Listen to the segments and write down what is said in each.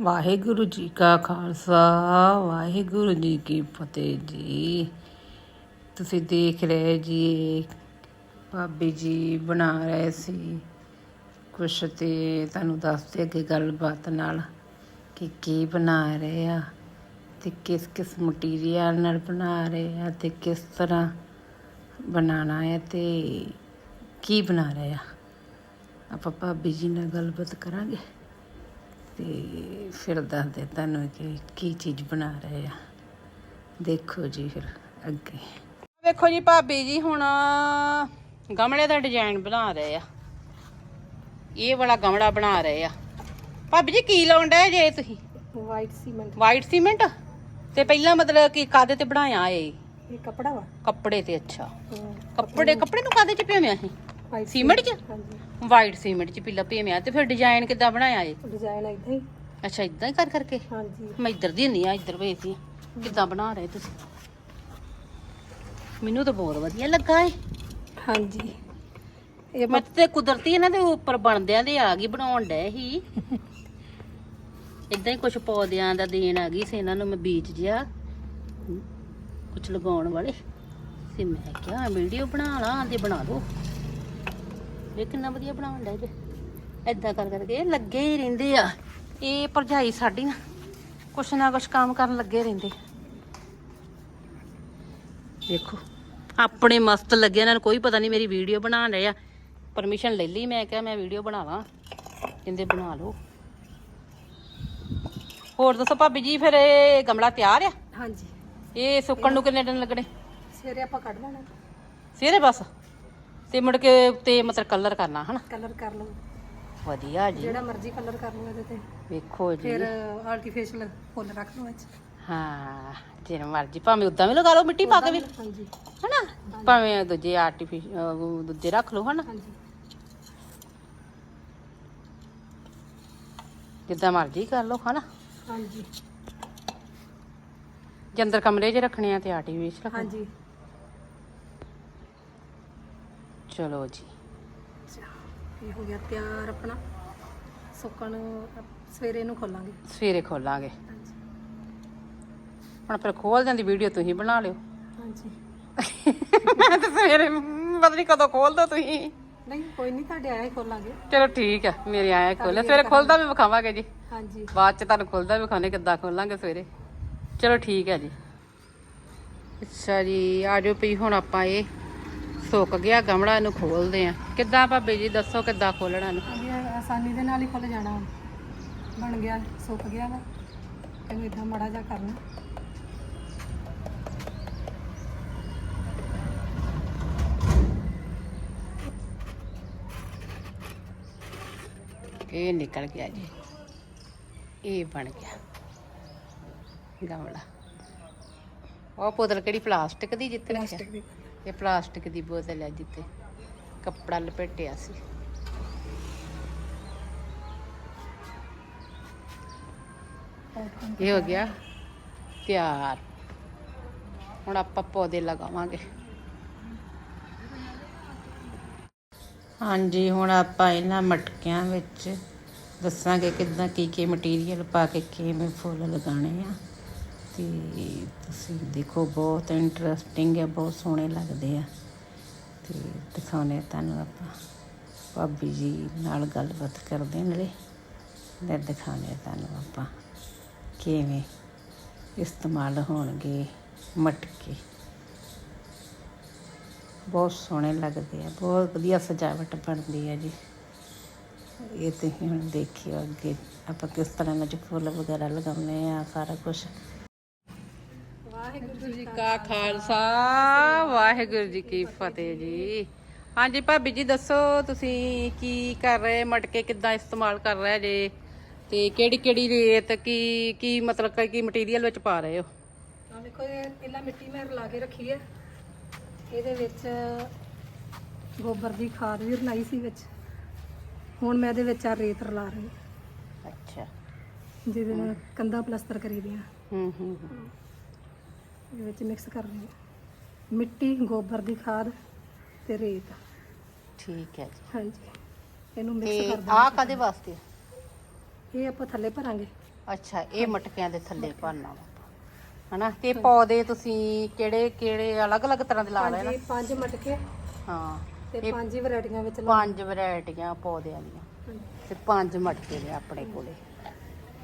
ਵਾਹਿਗੁਰੂ ਜੀ ਕਾ ਖਾਲਸਾ, ਵਾਹਿਗੁਰੂ ਜੀ ਕੀ ਫਤਿਹ ਜੀ। ਤੁਸੀਂ ਦੇਖ ਰਹੇ ਜੀ, ਭਾਬੀ ਜੀ ਬਣਾ ਰਹੇ ਸੀ ਕੁਛ ਤੇ ਤੁਹਾਨੂੰ ਦੱਸਦੇ ਅੱਗੇ ਗੱਲਬਾਤ ਨਾਲ ਕਿ ਕੀ ਬਣਾ ਰਹੇ ਆ ਤੇ ਕਿਸ ਕਿਸ ਮਟੀਰੀਅਲ ਨਾਲ ਬਣਾ ਰਹੇ ਆ ਤੇ ਕਿਸ ਤਰ੍ਹਾਂ ਬਣਾਉਣਾ ਹੈ ਤੇ ਕੀ ਬਣਾ ਰਹੇ ਆ। ਆਪਾਂ ਭਾਬੀ ਜੀ ਨਾਲ ਗੱਲਬਾਤ ਕਰਾਂਗੇ ਤੇ ਫਿਰ ਦੱਸਦੇ ਤੁਹਾਨੂੰ ਕਿ ਕੀ ਚੀਜ਼ ਬਣਾ ਰਹੇ ਆ? ਦੇਖੋ ਜੀ ਫਿਰ ਅੱਗੇ। ਵੇਖੋ ਜੀ ਭਾਬੀ ਜੀ ਹੁਣ ਗਮਲੇ ਦਾ ਡਿਜ਼ਾਈਨ ਬਣਾ ਰਹੇ ਆ। ਇਹ ਵਾਲਾ ਗਮਲਾ ਬਣਾ ਰਹੇ ਆ। ਭਾਬੀ ਜੀ ਕੀ ਲਾਉਂਦਾ ਜੇ ਤੁਸੀਂ? ਵਾਈਟ ਸੀਮੈਂਟ ਵਾਈਟ ਸੀਮੈਂਟ ਤੇ ਪਹਿਲਾਂ ਮਤਲਬ ਕਿ ਕਾਦੇ ਤੇ ਬਣਾਇਆ ਇਹ? ਇਹ ਕਪੜਾ ਵਾ। ਕੱਪੜੇ ਤੇ ਅੱਛਾ। ਕੱਪੜੇ ਕੱਪੜੇ। ਨੂੰ ਕਾਦੇ ਚ ਭਿਓਵਿਆ ਸੀ ਵਾਈਟ ਸੀਮੈਂਟ ਚ? ਹਾਂਜੀ। ਵਾਈਟ ਸੀਮੈਂਟ ਚ ਪਹਿਲਾਂ ਭਿਓਵਿਆ ਤੇ ਫਿਰ ਡਿਜ਼ਾਈਨ ਕਿੱਦਾਂ ਬਣਾਇਆ ਇਹ? ਡਿਜ਼ਾਈਨ ਇਦਾਂ ਹੀ। ਅੱਛਾ ਇਦਾਂ ਹੀ ਕਰ ਕਰਕੇ? ਹਾਂਜੀ। ਮੈਂ ਇੱਧਰ ਦੀ ਹੁੰਦੀ ਆ ਇੱਧਰ ਵੇਖਦੀ ਆ। ਕਿੱਦਾਂ ਬਣਾ ਰਹੇ ਤੁਸੀਂ? ਮੈਨੂੰ ਤਾਂ ਬਹੁਤ ਵਧੀਆ ਲੱਗਾ ਏ। ਹਾਂਜੀ। ਇਹ ਮੈਂ ਤੇ ਕੁਦਰਤੀ ਇਹਨਾਂ ਦੇ ਉੱਪਰ ਬਣਦਿਆਂ ਦੇ ਆ ਗਈ ਬਣਾਉਣ ਡਏ ਸੀ। ਇਦਾਂ ਹੀ ਕੁਝ ਪੌਦਿਆਂ ਦਾ ਦੇਣ ਆ ਗਈ ਸੀ ਇਹਨਾਂ ਨੂੰ ਮੈਂ ਬੀਜ ਜਿਆ ਕੁਝ ਲਗਾਉਣ ਵਾਲੇ ਤੇ ਮੈਂ ਕਿਹਾ ਵੀਡੀਓ ਬਣਾ ਲਾਂ ਤੇ ਬਣਾ ਦੋ। ਇਹ ਕਿੰਨਾ ਵਧੀਆ ਬਣਾਉਣ ਡਏ ਜੇ। ਇਦਾਂ ਕਰ ਕਰਕੇ ਲੱਗੇ ਹੀ ਰਹਿੰਦੇ ਆ। ਇਹ ਭਰਜਾਈ ਸਾਡੀ ਨਾ ਕੁਛ ਨਾ ਕੁਛ ਕੰਮ ਕਰਨ ਲੱਗੇ ਰਹਿੰਦੇ। ਦੇਖੋ ਆਪਣੇ ਮਸਤ ਲੱਗੇ ਇਹਨਾਂ ਨੂੰ ਕੋਈ ਪਤਾ ਨਹੀਂ ਮੇਰੀ ਵੀਡੀਓ ਬਣਾ ਰਹੇ ਆ। ਪਰਮਿਸ਼ਨ ਲੈ ਲਈ ਮੈਂ ਕਿਹਾ ਮੈਂ ਵੀਡੀਓ ਬਣਾ ਲਾਂ ਕਹਿੰਦੇ ਬਣਾ ਲਓ। ਹੋਰ ਦੱਸੋ ਭਾਬੀ ਜੀ ਫਿਰ ਇਹ ਗਮਲਾ ਤਿਆਰ ਆ? ਹਾਂਜੀ। ਇਹ ਸੁੱਕਣ ਨੂੰ ਕਿੰਨੇ ਦਿਨ ਲੱਗਣੇ? ਸਵੇਰੇ ਆਪਾਂ ਕੱਢ ਲੈਣਾ। ਸਵੇਰੇ ਬਸ? ਤੇ ਮੁੜ ਕੇ ਤੇ ਮਤਲਬ ਕਲਰ ਕਰਨਾ ਹਨਾ? ਕਲਰ ਕਰ ਲਓ। ਵਧੀਆ ਜੀ। ਜਿਹੜਾ ਮਰਜ਼ੀ ਕਲਰ ਕਰ ਲਓ ਇਹਦੇ ਤੇ। ਵੇਖੋ ਜੀ। ਫਿਰ ਆਰਟੀਫੀਸ਼ੀਅਲ ਫੁੱਲ ਰੱਖ ਲਓ ਅੱਜ ਹਾਂ ਜਿਵੇਂ ਮਰਜ਼ੀ ਭਾਵੇਂ ਉਦਾਂ ਵੀ ਲਗਾ ਲਓ ਮਿੱਟੀ ਪਾ ਕੇ ਵੀ। ਹਾਂਜੀ। ਹਨਾ? ਭਾਵੇਂ ਦੂਜੇ ਆਰਟੀਫੀਸ਼ੀਅਲ ਦੂਜੇ ਰੱਖ ਲਓ ਹਨਾ? ਹਾਂਜੀ। ਜਿੱਦਾਂ ਮਰਜ਼ੀ ਕਰ ਲਓ ਹਨਾ? ਹਾਂਜੀ। ਜੇ ਅੰਦਰ ਕਮਰੇ 'ਚ ਰੱਖਣੇ ਆ ਤੇ ਆਰਟੀਫੀਸ਼ੀਅਲ ਰੱਖੋ। ਹਾਂਜੀ। ਚਲੋ ਜੀ। ਇਹ ਹੋ ਗਿਆ ਤਿਆਰ ਆਪਣਾ। ਸੁੱਕਣ ਸਵੇਰੇ ਨੂੰ ਖੋਲਾਂਗੇ। ਸਵੇਰੇ ਖੋਲਾਂਗੇ। ਹਾਂਜੀ। ਹੁਣ ਫਿਰ ਖੋਲ ਜਾਂਦੀ ਵੀਡੀਓ ਤੁਸੀਂ ਬਣਾ ਲਿਓ। ਹਾਂਜੀ। ਮੈਂ ਤਾਂ ਸਵੇਰੇ ਪਤਾ ਨਹੀਂ ਕਦੋਂ ਖੋਲਦਾ ਤੁਸੀਂ। ਨਹੀਂ ਕੋਈ ਨਹੀਂ ਤੁਹਾਡੇ ਆਇਆ ਹੀ ਖੋਲਾਂਗੇ। ਚਲੋ ਠੀਕ ਆ ਮੇਰੇ ਆਇਆ ਖੋਲਿਆ ਸਵੇਰੇ ਖੋਲਦਾ ਵੀ ਵਿਖਾਵਾਂਗੇ ਜੀ। ਹਾਂਜੀ। ਬਾਅਦ ਚ ਤੁਹਾਨੂੰ ਖੁੱਲਦਾ ਵੀ ਵਿਖਾਣੇ ਕਿੱਦਾਂ ਖੋਲਾਂਗੇ ਸਵੇਰੇ। ਚਲੋ ਠੀਕ ਹੈ ਜੀ। ਅੱਛਾ ਜੀ ਆਜੋ ਪਈ ਹੁਣ ਆਪਾਂ ਇਹ ਸੁੱਕ ਗਿਆ ਗਮਲਾ ਇਹਨੂੰ ਖੋਲਦੇ ਆ। ਕਿੱਦਾਂ ਭਾਬੀ ਜੀ ਦੱਸੋ ਕਿੱਦਾਂ ਖੋਲਣਾ ਇਹਨੂੰ? ਹਾਂਜੀ ਇਹ ਆਸਾਨੀ ਦੇ ਨਾਲ ਹੀ ਖੁੱਲ ਜਾਣਾ ਹੁਣ। ਬਣ ਗਿਆ ਸੁੱਕ ਗਿਆ ਵਾ। ਇਹਨੂੰ ਇਦਾਂ ਮੜਾ ਜਾ ਕਰਨਾ। ਇਹ ਨਿਕਲ ਗਿਆ ਜੀ। ਇਹ ਬਣ ਗਿਆ। ਗਮਲਾ। ਉਹ ਬੋਤਲ ਕਿਹੜੀ ਪਲਾਸਟਿਕ ਦੀ ਜਿੱਤੇ ਪਲਾਸਟਿਕ ਦੀ। ਇਹ ਪਲਾਸਟਿਕ ਦੀ ਬੋਤਲ ਹੈ ਜਿੱਤੇ ਕੱਪੜਾ ਲਪੇਟਿਆ ਸੀ। ਇਹ ਹੋ ਗਿਆ ਤਿਆਰ। ਹੁਣ ਆਪਾਂ ਪੌਦੇ ਲਗਾਵਾਂਗੇ। ਹਾਂਜੀ, ਹੁਣ ਆਪਾਂ ਇਹਨਾਂ ਮਟਕਿਆਂ ਵਿੱਚ ਦੱਸਾਂਗੇ ਕਿੱਦਾਂ ਕੀ ਕੀ ਮਟੀਰੀਅਲ ਪਾ ਕੇ ਕਿਵੇਂ ਫੁੱਲ ਲਗਾਉਣੇ ਆ। ਤੇ ਤੁਸੀਂ ਦੇਖੋ, ਬਹੁਤ ਇੰਟਰਸਟਿੰਗ ਹੈ, ਬਹੁਤ ਸੋਹਣੇ ਲੱਗਦੇ ਆ। ਤੇ ਦਿਖਾਉਣੇ ਤੁਹਾਨੂੰ ਆਪਾਂ। ਭਾਬੀ ਜੀ ਨਾਲ ਗੱਲਬਾਤ ਕਰਦੇ ਨਾਲੇ। ਤੇ ਦਿਖਾਉਣੇ ਤੁਹਾਨੂੰ ਆਪਾਂ ਕਿਵੇਂ ਇਸਤੇਮਾਲ ਹੋਣਗੇ ਮਟਕੇ। ਬਹੁਤ ਸੋਹਣੇ ਲੱਗਦੇ ਆ, ਬਹੁਤ ਵਧੀਆ ਸਜਾਵਟ ਬਣਦੀ ਹੈ ਜੀ। ਇਹ ਤੁਸੀਂ ਹੁਣ ਦੇਖਿਓ ਅੱਗੇ ਆਪਾਂ ਕਿਸ ਤਰ੍ਹਾਂ ਨਾਲ ਫੁੱਲ ਵਗੈਰਾ ਲਗਾਉਂਦੇ ਆ, ਸਾਰਾ ਕੁਝ ਵਾਹਿਗੁਰੂ ਜੀ ਕਾ ਖਾਲਸਾ ਵਾਹਿਗੁਰੂ ਜੀ ਕੀ ਫਤਿਹ ਜੀ। ਹਾਂਜੀ ਭਾਬੀ ਜੀ ਦੱਸੋ ਤੁਸੀਂ ਕੀ ਕਰ ਰਹੇ? ਮਟਕੇ ਕਿੱਦਾਂ ਇਸਤੇਮਾਲ ਕਰ ਰਹੇ ਜੇ? ਤੇ ਕਿਹੜੀ ਕਿਹੜੀ ਰੇਤ ਕੀ ਕੀ ਮਤਲਬ ਕਿ ਕੀ ਮਟੀਰੀਅਲ ਵਿੱਚ ਪਾ ਰਹੇ ਹੋ? ਆ ਦੇਖੋ ਇਹ ਪਹਿਲਾਂ ਮਿੱਟੀ ਮੈਂ ਰਲਾ ਕੇ ਰੱਖੀ ਹੈ। ਇਹਦੇ ਵਿੱਚ ਗੋਬਰ ਦੀ ਖਾਦ ਵੀ ਰਲਾਈ ਸੀ ਵਿੱਚ। ਹੁਣ ਮੈਂ ਇਹਦੇ ਵਿੱਚ ਆ ਰੇਤ ਰਲਾ ਰਹੀ। ਹਾਂ, ਅੱਛਾ। ਜਿਹਦੇ ਨਾਲ ਕੰਧਾਂ ਪਲਸਤਰ ਕਰੀ ਦੀਆਂ। ਹੂੰ ਹੂੰ। ਹੂੰ। ਇਹਦੇ ਵਿੱਚ ਮਿਕਸ ਕਰ ਰਹੀ ਹਾਂ। ਮਿੱਟੀ ਗੋਬਰ ਦੀ ਖਾਦ ਤੇ ਰੇਤ। ਠੀਕ ਹੈ ਜੀ। ਹਾਂਜੀ। ਇਹਨੂੰ ਮਿਕਸ ਤੇ ਕਰ ਆਹ ਕਦੇ ਵਾਸਤੇ? ਇਹ ਆਪਾਂ ਥੱਲੇ ਭਰਾਂਗੇ। ਅੱਛਾ ਇਹ ਮਟਕਿਆਂ ਦੇ ਥੱਲੇ ਭਰਨਾ ਵਾ ਹਨਾ? ਤੇ ਪੌਦੇ ਤੁਸੀਂ ਕਿਹੜੇ ਕਿਹੜੇ ਅਲੱਗ-ਅਲੱਗ ਤਰ੍ਹਾਂ ਦੇ ਲਾ ਲੈਣਾ? ਹਾਂਜੀ ਪੰਜ ਮਟਕੇ। ਹਾਂ। ਤੇ ਇਹ ਪੰਜ ਹੀ ਵੈਰਾਈਟੀਆਂ ਵਿੱਚ ਲਾ ਪੰਜ ਵੈਰਾਈਟੀਆਂ ਪੌਦਿਆਂ ਦੀਆਂ। ਤੇ ਪੰਜ ਮਟਕੇ ਨੇ ਆਪਣੇ ਕੋਲੇ।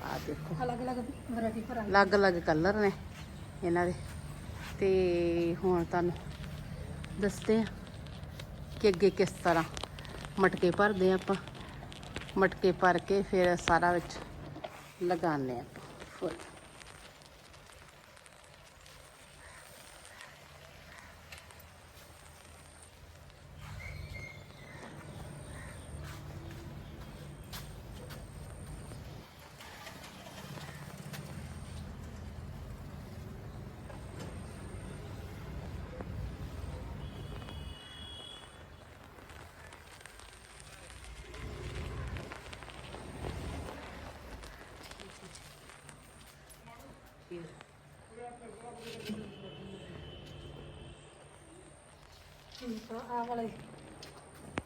ਆ ਦੇਖੋ। ਅਲੱਗ-ਅਲੱਗ ਵੈਰਾਈਟੀ ਭਰਾਂਗੇ। ਅਲੱਗ-ਅਲੱਗ ਕਲਰ ਨੇ। ਇਹਨਾਂ ਦੇ। ਤੇ ਹੁਣ ਤੁਹਾਨੂੰ ਦੱਸਦੇ ਆ ਕਿ ਅੱਗੇ ਕਿਸ ਤਰ੍ਹਾਂ ਮਟਕੇ ਭਰਦੇ ਆ ਆਪਾਂ। ਮਟਕੇ ਭਰ ਕੇ ਫਿਰ ਸਾਰਾ ਵਿੱਚ ਲਗਾਉਂਦੇ ਆ ਆਪਾਂ ਫੁੱਲ ਤਾਂ ਆਹ ਵਾਲੇ।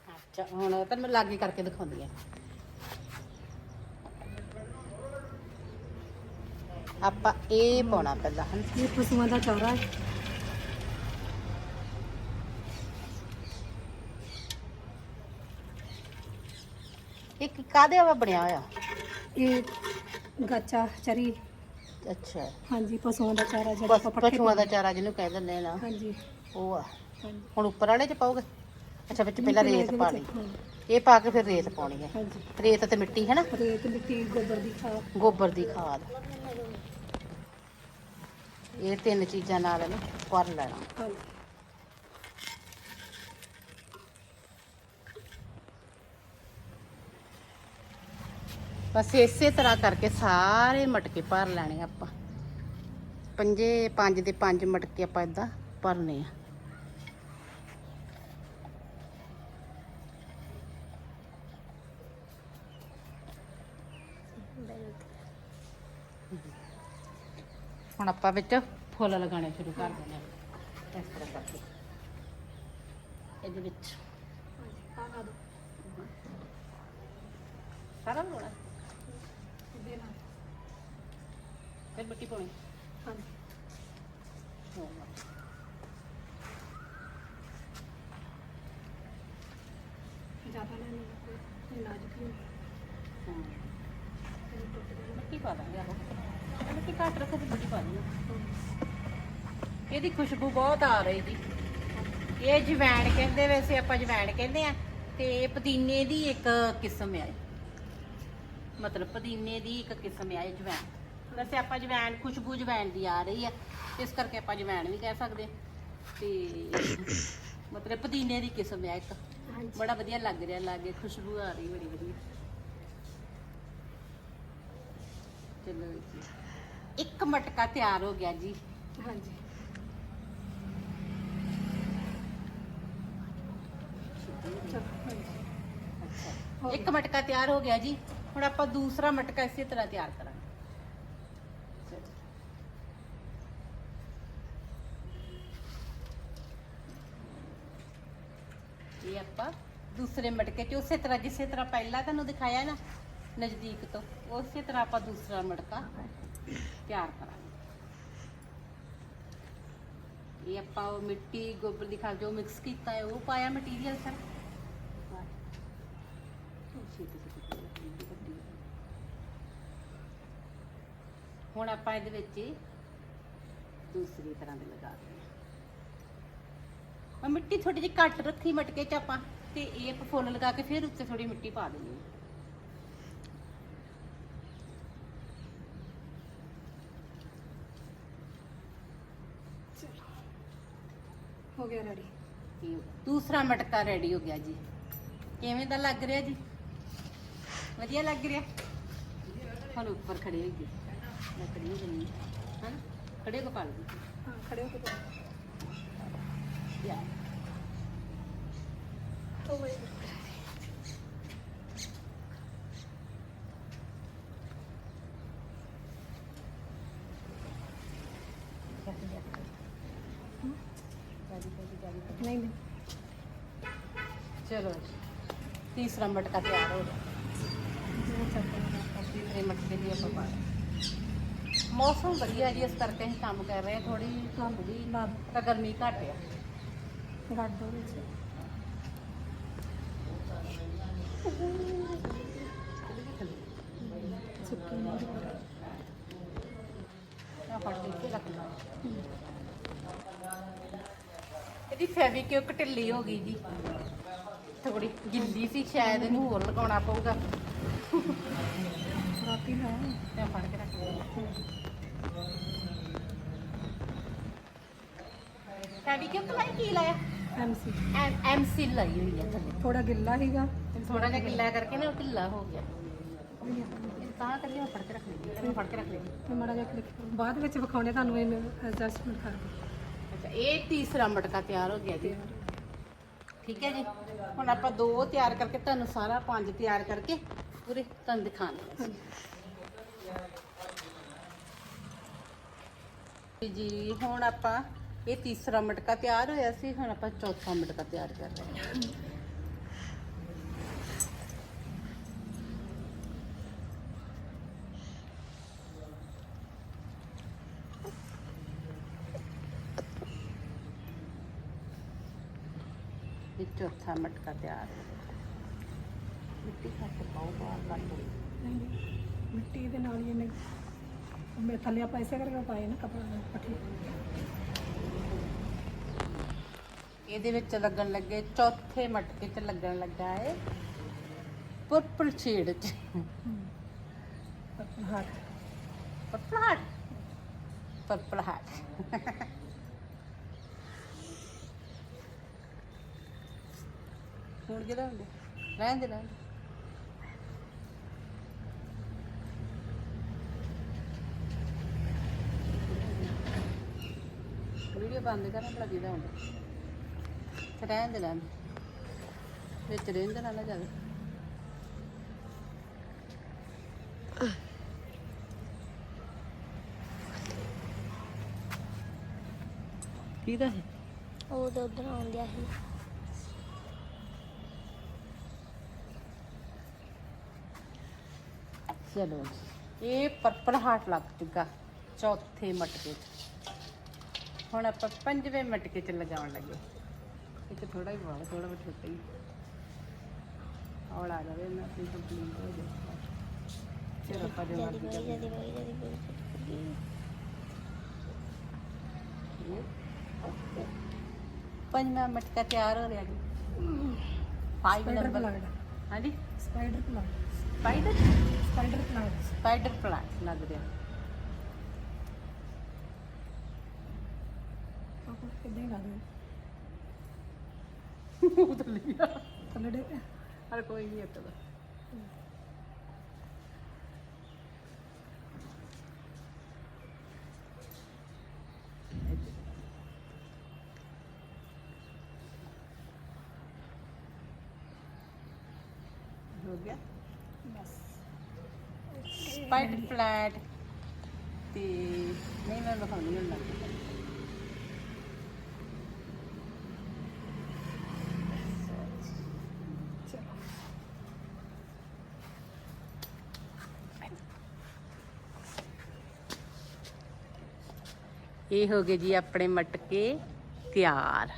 ਅੱਛਾ ਹੁਣ ਤੁਹਾਨੂੰ ਮੈਂ ਲਾਗੇ ਕਰਕੇ ਦਿਖਾਉਂਦੀ ਆ। ਆਪਾਂ ਇਹ ਪਾਉਣਾ ਪਹਿਲਾਂ ਹਨ? ਇਹ ਪਸ਼ੂਆਂ ਦਾ ਚਾਰਾ ਹੈ। ਇਹ ਕਾਦੇ ਵਾ ਬਣਿਆ ਹੋਇਆ? ਇਹ ਗਾਚਾ ਚਰੀ। ਅੱਛਾ। ਹਾਂਜੀ ਪਸ਼ੂਆਂ ਦਾ ਚਾਰਾ ਜਿਹੜਾ ਆਪਾਂ ਪੱਠੇ ਪਸ਼ੂਆਂ ਦਾ ਚਾਰਾ ਜਿਹਨੂੰ ਕਹਿ ਦਿੰਦੇ ਆ ਨਾ। ਹਾਂਜੀ। ਉਹ ਆ। ਹੁਣ ਉੱਪਰ ਵਾਲੇ ਚ ਪਾਓਗੇ? ਅੱਛਾ ਵਿੱਚ ਪਹਿਲਾਂ ਰੇਤ ਵਿੱਚ- ਪਾ ਲਈ। ਹਾਂ, ਇਹ ਪਾ ਕੇ ਫਿਰ ਰੇਤ ਪਾਉਣੀ ਹੈ। ਹਾਂਜੀ। ਰੇਤ ਤੇ ਮਿੱਟੀ ਹੈ ਨਾ? ਰੇਤ ਮਿੱਟੀ ਗੋਬਰ ਦੀ ਖਾਦ। ਗੋਬਰ ਦੀ ਖਾਦ। ਇਹ ਤਿੰਨ ਚੀਜ਼ਾਂ ਨਾਲ ਇਹਨੂੰ ਭਰ ਲੈਣਾ। ਹਾਂਜੀ। ਬਸ ਇਸੇ ਤਰ੍ਹਾਂ ਕਰਕੇ ਸਾਰੇ ਮਟਕੇ ਭਰ ਲੈਣੇ ਆਪਾਂ। ਪੰਜੇ ਪੰਜ ਦੇ ਪੰਜ ਮਟਕੇ ਆਪਾਂ ਇਦਾਂ ਭਰਨੇ ਆ। ਹੁਣ ਆਪਾਂ ਵਿੱਚ ਫੁੱਲ ਲਗਾਉਣੇ ਸ਼ੁਰੂ ਕਰ ਦਿੰਦੇ ਆ ਇਸ ਤਰ੍ਹਾਂ ਕਰਕੇ। ਇਹਦੇ ਵਿੱਚ। ਸਾਰਾ ਲਾਉਣਾ ਫਿਰ ਮਿੱਟੀ ਪਾਉਣੀ ਹਾਂਜੀ ਜ਼ਿਆਦਾ ਲੈਣੀ ਇਹ ਨਾਜ਼ੁਕ ਨਹੀਂ ਹਾਂ ਇਹ ਟੁੱਟ ਜਾਣਾ ਮਿੱਟੀ ਪਾ ਦਾਂਗੇ ਆਹੋ ਮਿੱਟੀ ਘੱਟ ਰੱਖੋ ਤੇ ਮਿੱਟੀ ਪਾ ਦਿਓ ਇਹਦੀ ਖੁਸ਼ਬੂ ਬਹੁਤ ਆ ਰਹੀ ਜੀ ਇਹ ਜਵੈਣ ਕਹਿੰਦੇ ਵੈਸੇ ਆਪਾਂ ਜਵੈਣ ਕਹਿੰਦੇ ਆ ਤੇ ਇਹ ਪੁਦੀਨੇ ਦੀ ਇੱਕ ਕਿਸਮ ਆ ਇਹ। ਮਤਲਬ ਪੁਦੀਨੇ ਦੀ ਇੱਕ ਕਿਸਮ ਇਹ ਜਵੈਣ। ਵੈਸੇ ਆਪਾਂ ਜਵੈਣ ਖੁਸ਼ਬੂ ਜਵੈਣ ਦੀ ਆ ਰਹੀ ਆ ਇਸ ਕਰਕੇ ਆਪਾਂ ਜਵੈਣ ਵੀ ਕਹਿ ਸਕਦੇ ਹਾਂ। ਤੇ ਮਤਲਬ ਪੁਦੀਨੇ ਦੀ ਕਿਸਮ ਆ ਇੱਕ। ਬੜਾ ਵਧੀਆ ਲੱਗ ਰਿਹਾ ਲਾਗੇ ਖੁਸ਼ਬੂ ਆ ਰਹੀ ਬੜੀ ਵਧੀਆ। ਚਲੋ ਜੀ। ਇੱਕ ਮਟਕਾ ਤਿਆਰ ਹੋ ਗਿਆ ਜੀ। ਹਾਂਜੀ ਚਲੋ ਹਾਂਜੀ ਅੱਛਾ ਇੱਕ ਮਟਕਾ ਤਿਆਰ ਹੋ ਗਿਆ ਜੀ। ਹੁਣ ਆਪਾਂ ਦੂਸਰਾ ਮਟਕਾ ਇਸੇ ਤਰ੍ਹਾਂ ਤਿਆਰ ਕਰਾਂਗੇ। ਇਹ ਆਪਾਂ ਦੂਸਰੇ ਮਟਕੇ 'ਚ ਉਸੇ ਤਰ੍ਹਾਂ, ਜਿਸੇ ਤਰ੍ਹਾਂ ਪਹਿਲਾਂ ਤੁਹਾਨੂੰ ਦਿਖਾਇਆ ਨਾ, ਨਜ਼ਦੀਕ ਤੋਂ, ਉਸੇ ਤਰ੍ਹਾਂ ਆਪਾਂ ਦੂਸਰਾ ਮਟਕਾ ਤਿਆਰ ਕਰਾਂਗੇ। ਇਹ ਆਪਾਂ ਉਹ ਮਿੱਟੀ ਗੋਬਰ ਦੀ ਖਾਲ ਜੋ ਮਿਕਸ ਕੀਤਾ ਹੈ, ਉਹ ਪਾਇਆ ਮਟੀਰੀਅਲ ਸਰ? ਹੁਣ ਆਪਾਂ ਇਹਦੇ ਵਿੱਚ ਦੂਸਰੀ ਤਰ੍ਹਾਂ ਦੇ ਲਗਾ ਦਿੰਦੇ ਹਾਂ। ਮਿੱਟੀ ਥੋੜੀ ਜਿਹੀ ਘੱਟ ਰੱਖੀ ਮਟਕੇ 'ਚ ਆਪਾਂ ਤੇ ਇਹ ਆਪਾਂ ਫੁੱਲ ਲਗਾ ਕੇ ਫਿਰ ਉੱਤੇ ਥੋੜੀ ਮਿੱਟੀ ਪਾ ਦੇਣੀ ਹੈ। ਹੋ ਗਿਆ ਰੈਡੀ। ਦੂਸਰਾ ਮਟਕਾ ਰੈਡੀ ਹੋ ਗਿਆ ਜੀ। ਕਿਵੇਂ ਦਾ ਲੱਗ ਰਿਹਾ ਜੀ? ਵਧੀਆ ਲੱਗ ਰਿਹਾ। ਹੁਣ ਉੱਪਰ ਖੜੇ ਹੋ ਗਏ ਮੈਂ ਖੜੀ ਹੋ ਗਈ ਹਾਂ। ਖੜੇ ਕੋ ਪਾ ਲਓ। ਹਾਂ ਖੜੇ ਹੋ ਕੇ ਕਰੋ। ਯਾ। ਉਹ ਵੇ ਨਹੀਂ ਨਹੀਂ। ਚਲੋ ਜੀ। ਤੀਸਰਾ ਮਟਕਾ ਤਿਆਰ ਹੋ ਜਿਵੇਂ ਚੱਲਦਾ ਤੀਸਰੇ ਮਟਕੇ ਦੀ ਆਪਾਂ ਪਾ ਦਿੰਦੇ। ਮੌਸਮ ਵਧੀਆ ਜੀ ਇਸ ਕਰਕੇ ਅਸੀਂ ਕੰਮ ਕਰ ਰਹੇ ਹਾਂ। ਥੋੜੀ ਧੁੰਦ ਵੀ ਤਾਂ ਗਰਮੀ ਘੱਟ ਆ। ਦੋ ਵਿੱਚ। ਸੁੱਕੀ ਨਹੀਂ ਆ ਫੜ ਕੇ ਇੱਥੇ ਰੱਖ ਲਾ। ਇਹਦੀ ਫੈਵਿਕਿਕ ਢਿੱਲੀ ਹੋ ਗਈ ਜੀ। ਥੋੜੀ ਗਿੱਲੀ ਸੀ ਸ਼ਾਇਦ ਇਹਨੂੰ ਹੋਰ ਲਗਾਉਣਾ ਪਊਗਾ। ਰਾਤੀ ਨਾ? ਤੇ ਫੜ ਕੇ ਰੱਖ ਲਿਆ ਫੈਵਿਕਿਕ ਲਾਈ ਕੀ ਲਾਇਆ? ਐਮਸੀ ਐਮ ਐਮਸੀ ਲਾਈ ਹੋਈ ਹੈ ਥੱਲੇ। ਥੋੜਾ ਗਿੱਲਾ ਹੀਗਾ ਥੋੜਾ ਜਿਹਾ ਗਿੱਲਾ ਕਰਕੇ ਨਾ ਉਹ ਢਿੱਲਾ ਹੋ ਗਿਆ। ਇਹ ਤਾਂ ਕਰੀਏ ਫੜ ਕੇ ਰੱਖ ਲਈ। ਇਹਨੂੰ ਫੜ ਕੇ ਰੱਖ ਲਈ। ਤੇ ਮਾੜਾ ਜਿਹਾ ਕਲਿੱਕ ਬਾਅਦ ਵਿੱਚ ਵਿਖਾਉਣੇ ਤੁਹਾਨੂੰ ਇਹਨੂੰ ਐਡਜਸਟਮੈਂਟ ਕਰਕੇ ਅੱਛਾ ਇਹ ਤੀਸਰਾ ਮਟਕਾ ਤਿਆਰ ਹੋ ਗਿਆ ਜੀ। ਠੀਕ ਹੈ ਜੀ। ਹੁਣ ਆਪਾਂ ਦੋ ਤਿਆਰ ਕਰਕੇ ਤੁਹਾਨੂੰ ਸਾਰਾ ਪੰਜ ਤਿਆਰ ਕਰਕੇ ਪੂਰੇ ਤੁਹਾਨੂੰ ਦਿਖਾਣੇ ਜੀ ਹੁਣ ਆਪਾਂ ਇਹ ਤੀਸਰਾ ਮਟਕਾ ਤਿਆਰ ਹੋਇਆ ਸੀ ਹੁਣ ਆਪਾਂ ਚੌਥਾ ਮਟਕਾ ਤਿਆਰ ਕਰ ਰਹੇ ਹਾਂ। ਇਹ ਚੌਥਾ ਮਟਕਾ ਤਿਆਰ ਹੋ। ਗਿਆ ਮਿੱਟੀ ਘੱਟ ਪਾਓ ਬਾਹਰ ਕੱਢ ਨਹੀਂ, ਮਿੱਟੀ ਦੇ ਨਾਲ ਹੀ ਇਹਨੇ ਮੈਂ ਥੱਲੇ ਆਪਾਂ ਇਸੇ ਕਰਕੇ ਪਾਏ ਨਾ ਕਪੜਾ ਪੱਠੀ। ਇਹਦੇ ਵਿੱਚ ਲੱਗਣ ਲੱਗੇ ਚੌਥੇ ਮਟਕੇ 'ਚ ਲੱਗਣ ਲੱਗਾ ਹੈ ਪਰਪਲ ਸ਼ੇਡ 'ਚ। Purple heart purple heart purple heart ਹੁਣ ਜਿਹੜਾ ਹੁੰਦੇ? ਰਹਿਣ ਦੇ ਰਹਿਣ ਦੇ। ਵੀਡੀਓ ਬੰਦ ਕਰਾਂ ਭਲਾ ਜਿਹਦਾ ਹੁੰਦਾ। ਰਹਿਣ ਦੇ ਦੇ। ਵਿੱਚ ਰਹਿਣ ਦੇ ਨਾ ਨਾ ਜਾਵੇ। ਕਿਹਦਾ ਹੈ ਉਹ ਤਾਂ ਉਧਰ ਆਉਂਦਿਆ ਸੀ। ਚਲੋ। ਇਹ ਪਰਪਲ ਹਾਰਟ ਲੱਗ ਚੁੱਕਾ। ਚੌਥੇ ਮਟਕੇ 'ਚ। ਹੁਣ ਆਪਾਂ ਪੰਜਵੇਂ ਮਟਕੇ 'ਚ ਲਗਾਉਣ ਲੱਗੇ। ਤੇ ਥੋੜਾ ਹੀ ਬਹੁਤ ਥੋੜਾ ਬਹੁਤ ਛੋਟਾ ਹੀ। ਆ ਜਾਵੇ ਨਾ ਆਪਣੀ ਕੰਪਲੀਟ ਹੋ ਜਾਏ ਫਿਰ ਆਪਾਂ ਜੋ ਮਰਜ਼ੀ ਕਰੀਏ। ਪੰਜਵਾਂ ਮਟਕਾ ਤਿਆਰ ਹੋ ਰਿਹਾ ਜੀ। 5 ਸਪਾਈਡਰ ਨੰਬਰ ਹਾਂਜੀ? Spider plant spider spider plant spider plant ਲੱਗ ਰਿਹਾ। ਆਪਾਂ ਕਿੱਦਾਂ ਹੀ ਲਾ ਦੇ ਉਧਰ ਲਿਆ। ਥੱਲੇ ਡੇ ਹਰ ਕੋਈ ਨਹੀਂ ਇੱਥੇ ਦਾ ਹੋ ਗਿਆ? ਬਸ। ਸਪਾਈਡਰ ਫਲੈਟ ਤੇ ਨਹੀਂ ਮੈਂ ਦਿਖਾਉਣੀ ਹੁਣ ਲੱਗ ਇਹ ਹੋ ਗਏ ਜੀ ਆਪਣੇ ਮਟਕੇ ਤਿਆਰ।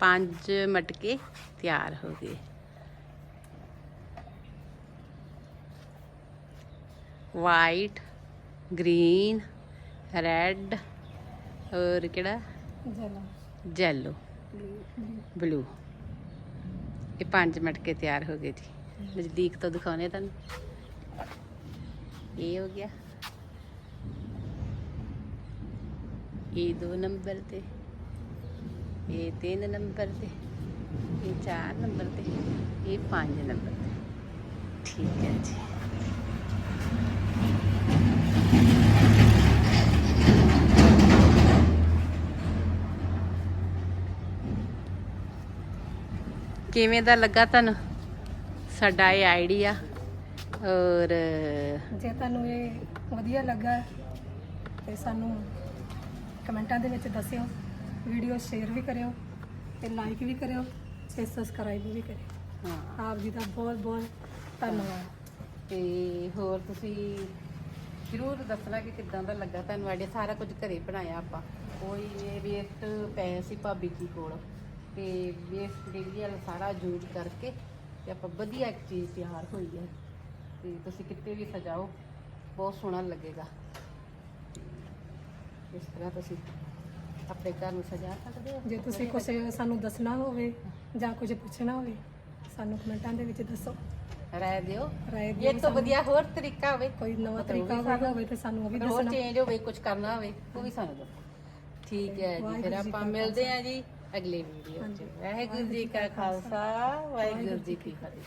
ਪੰਜ ਮਟਕੇ ਤਿਆਰ ਹੋ ਗਏ। ਵਾਈਟ ਗ੍ਰੀਨ ਰੈੱਡ ਔਰ ਕਿਹੜਾ? ਜਲਾ ਜੈਲੋ ਬਲੂ ਇਹ ਪੰਜ ਮਟਕੇ ਤਿਆਰ ਹੋ ਗਏ ਜੀ। ਨਜ਼ਦੀਕ ਤੋਂ ਦਿਖਾਉਣੇ ਤੁਹਾਨੂੰ। ਇਹ ਹੋ ਗਿਆ। ਇਹ ਦੋ ਨੰਬਰ ਤੇ, ਇਹ ਤਿੰਨ ਨੰਬਰ ਤੇ, ਇਹ ਚਾਰ ਨੰਬਰ ਤੇ, ਇਹ ਪੰਜ ਨੰਬਰ ਤੇ। ਠੀਕ ਹੈ ਜੀ। ਕਿਵੇਂ ਦਾ ਲੱਗਾ ਤੁਹਾਨੂੰ? ਸਾਡਾ ਇਹ ਆਈਡੀਆ ਔਰ ਜੇ ਤੁਹਾਨੂੰ ਇਹ ਵਧੀਆ ਲੱਗਾ ਤੇ ਸਾਨੂੰ ਕਮੈਂਟਾਂ ਦੇ ਵਿੱਚ ਦੱਸਿਓ ਵੀਡੀਓ ਸ਼ੇਅਰ ਵੀ ਕਰਿਓ ਤੇ ਲਾਈਕ ਵੀ ਕਰਿਓ ਤੇ ਸਬਸਕ੍ਰਾਈਬ ਵੀ ਕਰਿਓ। ਹਾਂ। ਆਪ ਜੀ ਦਾ ਬਹੁਤ ਬਹੁਤ ਧੰਨਵਾਦ। ਤੇ ਹੋਰ ਤੁਸੀਂ ਜ਼ਰੂਰ ਦੱਸਣਾ ਕਿ ਕਿੱਦਾਂ ਦਾ ਲੱਗਾ ਤੁਹਾਨੂੰ ਆਈਡੀਆ ਸਾਰਾ ਕੁਝ ਘਰੇ ਬਣਾਇਆ ਆਪਾਂ। ਕੋਈ ਇਹ ਵੇਸਟ ਪਏ ਸੀ ਭਾਬੀ ਜੀ ਕੋਲ। ਤੇ ਵੇਸਟ ਮਟੀਰੀਅਲ ਸਾਰਾ ਯੂਜ਼ ਕਰਕੇ ਤੇ ਆਪਾਂ ਵਧੀਆ ਇੱਕ ਚੀਜ਼ ਤਿਆਰ ਹੋਈ ਹੈ। ਤੇ ਤੁਸੀਂ ਕਿਤੇ ਵੀ ਸਜਾਓ ਬਹੁਤ ਸੋਹਣਾ ਲੱਗੇਗਾ। ਇਸ ਤਰ੍ਹਾਂ ਤੁਸੀਂ ਆਪਣੇ ਘਰ ਨੂੰ ਸਜਾ ਸਕਦੇ ਹੋ? ਜੇ ਤੁਸੀਂ ਕੁਝ ਸਾਨੂੰ ਦੱਸਣਾ ਹੋਵੇ ਜਾਂ ਕੁਝ ਪੁੱਛਣਾ ਹੋਵੇ ਸਾਨੂੰ ਕਮੈਂਟਾਂ ਦੇ ਵਿੱਚ ਦੱਸੋ। ਰਾਏ ਦਿਓ। ਰਾਏ ਦਿਓ ਇਹ ਤੋਂ ਵਧੀਆ ਹੋਰ ਤਰੀਕਾ ਹੋਵੇ ਕੋਈ ਨਵਾਂ ਤਰੀਕਾ ਹੋਵੇ ਤੇ ਸਾਨੂੰ ਉਹ ਵੀ ਹੋਰ ਦੱਸਣਾ। ਚੇਂਜ ਹੋਵੇ ਕੁਝ ਕਰਨਾ ਹੋਵੇ ਉਹ ਵੀ ਸਾਨੂੰ ਦੱਸੋ। ਠੀਕ ਹੈ ਜੀ ਫਿਰ ਆਪਾਂ ਮਿਲਦੇ ਹਾਂ ਜੀ ਅਗਲੇ ਵੀਡੀਓ 'ਚ। ਵਾਹਿਗੁਰੂ ਜੀ ਕਾ ਖਾਲਸਾ ਵਾਹਿਗੁਰੂ ਜੀ ਕੀ ਫਤਿਹ।